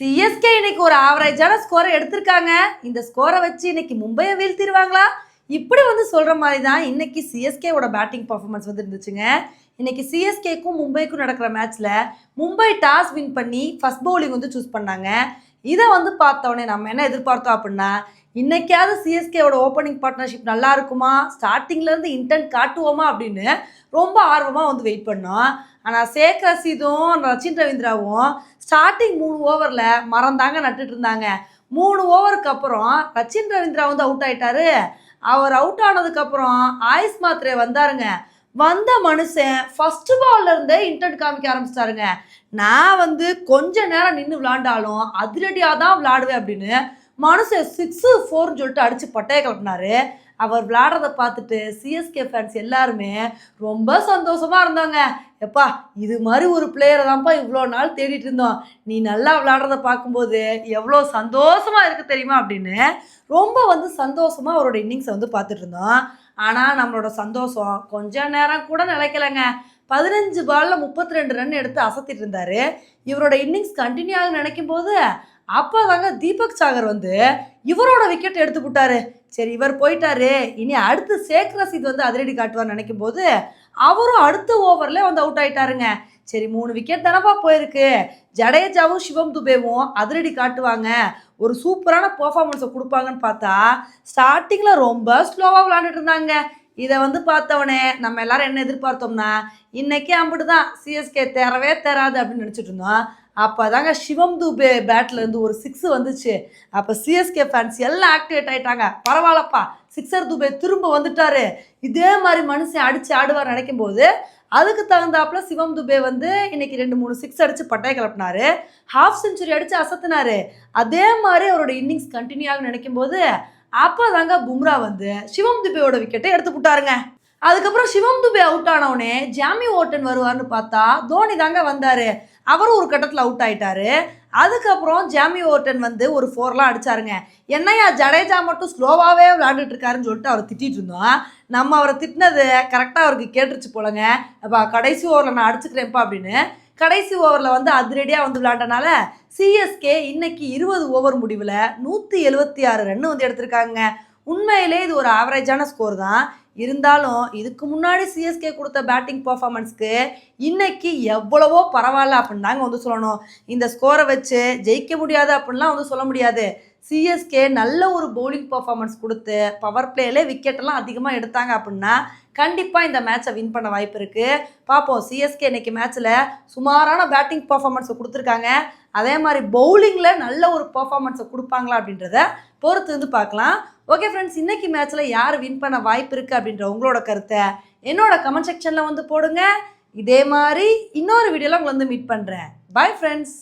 CSK இன்னைக்கு ஒரு ஆவரேஜான ஸ்கோரை எடுத்திருக்காங்க. இந்த ஸ்கோரை வச்சு இன்னைக்கு மும்பையை வீழ்த்திடுவாங்களா? இப்படி வந்து சொல்கிற மாதிரி தான் இன்னைக்கு சிஎஸ்கேவோட பேட்டிங் பர்ஃபார்மன்ஸ் வந்து இருந்துச்சுங்க. இன்னைக்கு சிஎஸ்கேக்கும் மும்பைக்கும் நடக்கிற மேட்ச்சில் மும்பை டாஸ் வின் பண்ணி ஃபஸ்ட் பவுலிங் வந்து சூஸ் பண்ணாங்க. இதை வந்து பார்த்தோன்னே நம்ம என்ன எதிர்பார்த்தோம் அப்படின்னா இன்னைக்காவது சிஎஸ்கேவோட ஓப்பனிங் பார்ட்னர்ஷிப் நல்லா இருக்குமா? ஸ்டார்டிங்லேருந்து இன்டென்ட் காட்டுவோமா அப்படின்னு ரொம்ப ஆர்வமாக வந்து வெயிட் பண்ணோம். ஆனால் சேக் ரசீதும் ரச்சின் ரவீந்திராவும் ஸ்டார்டிங் மூணு ஓவரில் மறந்தாங்க நட்டுட்டு இருந்தாங்க. மூணு ஓவருக்கு அப்புறம் ரச்சின் ரவீந்திரா வந்து அவுட் ஆயிட்டாரு. அவர் அவுட் ஆனதுக்கப்புறம் ஆயுஸ் மாத்ரே வந்தாருங்க. வந்த மனுஷன் ஃபஸ்ட்டு பால்ல இருந்தே காமிக்க ஆரம்பிச்சிட்டாருங்க. நான் வந்து கொஞ்ச நேரம் நின்று விளாண்டாலும் அதிரடியாக தான் விளாடுவேன் அப்படின்னு மனுஷன் சிக்ஸு ஃபோர்னு சொல்லிட்டு அடிச்சு பட்டையை கிளப்பினாரு அவர் விளையாடுறத பார்த்துட்டு சிஎஸ்கே ஃபேன்ஸ் எல்லாருமே ரொம்ப சந்தோஷமா இருந்தாங்க. எப்பா இது மாதிரி ஒரு பிளேயரை தான்ப்பா இவ்வளோ நாள் தேடிட்டு இருந்தோம். நீ நல்லா விளாடுறத பார்க்கும்போது எவ்வளோ சந்தோஷமா இருக்கு தெரியுமா அப்படின்னு ரொம்ப வந்து சந்தோஷமா அவரோட இன்னிங்ஸை வந்து பார்த்துட்டு இருந்தோம். ஆனால் நம்மளோட சந்தோஷம் கொஞ்ச நேரம் கூட நிலைக்கலைங்க. பதினஞ்சு பாலில் முப்பத்தி ரெண்டு ரன் எடுத்து அசத்திட்டு இருந்தார். இவரோட இன்னிங்ஸ் கண்டினியூ ஆக நினைக்கும் போது அப்போ தாங்க தீபக் சாகர் வந்து இவரோட விக்கெட் எடுத்து விட்டாரு சரி இவர் போயிட்டாரு. இனி அடுத்து சேக் ரசீத் வந்து அதிரடி காட்டுவார்னு நினைக்கும் போது அவரும் அடுத்த ஓவரில் வந்து அவுட் ஆயிட்டாருங்க. சரி மூணு விக்கெட் தானப்பா போயிருக்கு. ஜடேஜாவும் சிவம் துபேவும் அதிரடி காட்டுவாங்க. ஒரு சூப்பரான பர்ஃபார்மன்ஸை கொடுப்பாங்கன்னு பார்த்தா ஸ்டார்டிங்கில் ரொம்ப ஸ்லோவாக விளாண்டுட்டு இருந்தாங்க. இதை வந்து பார்த்தவனே நம்ம எல்லாரும் என்ன எதிர்பார்த்தோம்னா இன்னைக்கே அம்பிட்டு தான் சிஎஸ்கே தேரவே தேராது அப்படின்னு நினச்சிட்டு இருந்தோம். அப்போ தாங்க சிவம் துபே பேட்லேருந்து ஒரு சிக்ஸ் வந்துச்சு. அப்போ சிஎஸ்கே ஃபேன்ஸ் எல்லாம் ஆக்டிவேட் ஆகிட்டாங்க பரவாயில்லப்பா. சிக்ஸர் துபே திரும்ப வந்துட்டாரு. இதே மாதிரி மனுஷன் அடித்து ஆடுவார் நினைக்கும் போது அதுக்கு தகுந்தாப்புல சிவம் துபே வந்து இன்னைக்கு ரெண்டு மூணு சிக்ஸ் அடிச்சு பட்டையை கிளப்பினாரு. ஹாஃப் செஞ்சுரி அடிச்சு அசத்துனாரு. அதே மாதிரி அவரோட இன்னிங்ஸ் கண்டினியூ ஆகும் நினைக்கும் போது அப்போ தாங்க பும்ரா வந்து சிவம் துபேயோட விக்கெட்டை எடுத்து விட்டாருங்க அதுக்கப்புறம் சிவம் துபே அவுட் ஆனவுடனே ஜாமி ஓட்டன் வருவார்னு பார்த்தா தோனி தாங்க வந்தார். அவரும் ஒரு கட்டத்தில் அவுட் ஆயிட்டாரு. அதுக்கப்புறம் ஜாமி ஓட்டன் வந்து ஒரு ஃபோர்லாம் அடிச்சாருங்க. என்னையா ஜடேஜா மட்டும் ஸ்லோவாகவே விளையாண்டுட்டு இருக்காருன்னு சொல்லிட்டு அவரை திட்டிகிட்டு இருந்தோம். நம்ம அவரை திட்டினது கரெக்டாக அவருக்கு கேட்டுருச்சு போலங்க. அப்பா கடைசி ஓவரில் நான் அடிச்சுக்கிறேன்ப்பா அப்படின்னு கடைசி ஓவரில் வந்து அதிரடியாக வந்து விளையாண்டனால சிஎஸ்கே இன்னைக்கு இருபது ஓவர் முடிவில் நூற்றி எழுபத்தி ஆறு ரன் வந்து எடுத்திருக்காங்க. உண்மையிலே இது ஒரு ஆவரேஜான ஸ்கோர் தான். இருந்தாலும் இதுக்கு முன்னாடி சிஎஸ்கே கொடுத்த பேட்டிங் பர்ஃபார்மன்ஸ்க்கு இன்னைக்கு எவ்வளவோ பரவாயில்ல அப்படின்னு தாங்க வந்து சொல்லணும். இந்த ஸ்கோரை வச்சு ஜெயிக்க முடியாது அப்படின்லாம் வந்து சொல்ல முடியாது. சிஎஸ்கே நல்ல ஒரு பவுலிங் பர்ஃபார்மன்ஸ் கொடுத்து பவர் பிளேலே விக்கெட்டெல்லாம் அதிகமாக எடுத்தாங்க அப்படின்னா கண்டிப்பாக இந்த மேட்சை வின் பண்ண வாய்ப்பு இருக்குது பார்ப்போம் சிஎஸ்கே இன்னைக்கு மேட்ச்சில் சுமாரான பேட்டிங் பர்ஃபார்மன்ஸை கொடுத்துருக்காங்க. அதே மாதிரி பவுலிங்கில் நல்ல ஒரு பர்ஃபார்மன்ஸை கொடுப்பாங்களா அப்படின்றத பொறுத்து வந்து பார்க்கலாம். ஓகே ஃப்ரெண்ட்ஸ் இன்னைக்கு மேட்ச்சில் யார் வின் பண்ண வாய்ப்பு இருக்குது அப்படின்ற உங்களோட கருத்தை என்னோட கமெண்ட் செக்ஷனில் வந்து போடுங்க. இதே மாதிரி இன்னொரு வீடியோவில் உங்களை வந்து மீட் பண்ணுறேன் பாய் ஃப்ரெண்ட்ஸ்